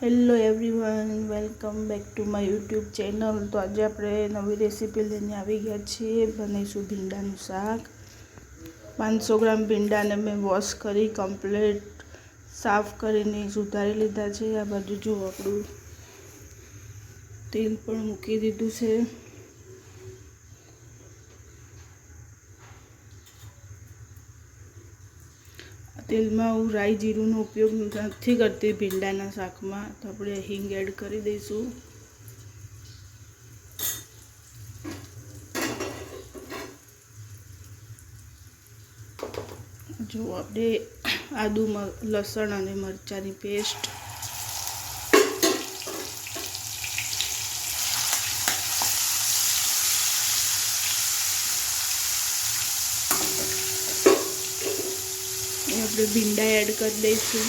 Hello everyone welcome back to my YouTube channel તો આજે આપણે નવી રેસીપી લઈને આવી ગયા છીએ બનીશું ભીંડાનું શાક. પાંચસો ગ્રામ ભીંડાને મેં વોશ કરી કમ્પ્લીટ સાફ કરીને સુધારી લીધા છે. આ બાજુ જો આપણું તેલ પણ મૂકી દીધું છે. તેલમાં હું રાઈ જીરુંનો ઉપયોગ નથી કરતી, ભીંડાના શાકમાં. તો આપણે હિંગ એડ કરી દઈશું. જો આપણે આદુ લસણ અને મરચાંની પેસ્ટ આપણે ભીંડા એડ કરી દઈશું.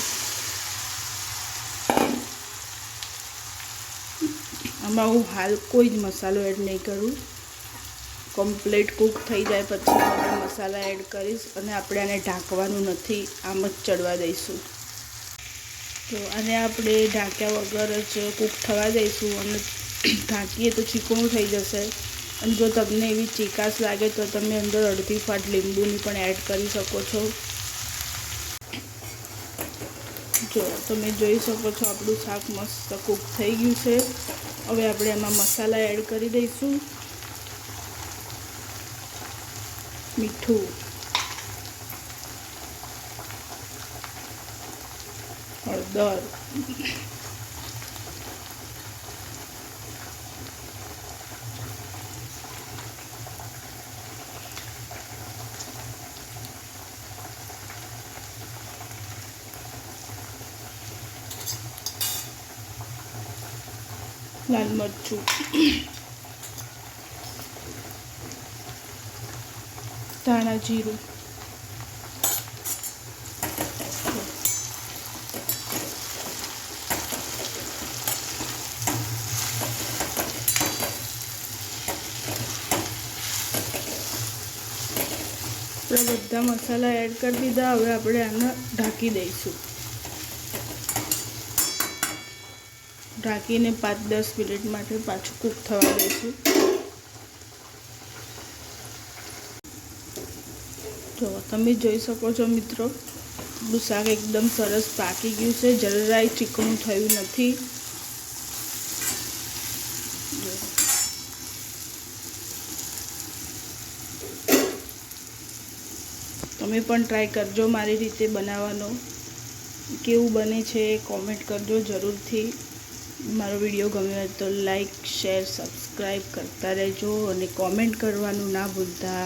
આમાં હું હાલ કોઈ જ મસાલો એડ નહીં કરું. કમ્પ્લીટ કૂક થઈ જાય પછી આપણે મસાલા એડ કરીશ અને આપણે આને ઢાંકવાનું નથી, આમ જ ચડવા દઈશું. તો આને આપણે ઢાંક્યા વગર જ કૂક થવા દઈશું અને ઢાંકીએ તો ચીકણું થઈ જશે. અને જો તમને એવી ચીકાશ લાગે તો તમે અંદર અડધી ફાટ લીંબુની પણ એડ કરી શકો છો. તમે જોઈ શકો છો આપણું શાક મસ્ત કૂક થઈ ગયું છે. હવે આપણે એમાં મસાલા એડ કરી દઈશું. મીઠું. હળદર. લાલ મરચું. ધાણા જીરું. આપણે બધા મસાલા એડ કરી દીધા. હવે આપણે આને ઢાંકી દઈશું. ઢાંકીને પાંચ દસ મિનિટ માટે પાછું કૂક થવા દઈશું જો, તમે જોઈ શકો છો મિત્રો, આપણું શાક એકદમ સરસ પાકી ગયું છે. જરાય ચીકણું થયું નથી. તમે પણ ટ્રાય કરજો મારી રીતે બનાવવાનો. કેવું બને છે કોમેન્ટ કરજો જરૂરથી. મારો વીડિયો ગમ્યો હોય તો લાઈક શેર સબસ્ક્રાઈબ કરતા રહેજો અને કોમેન્ટ કરવાનું ના ભૂલતા.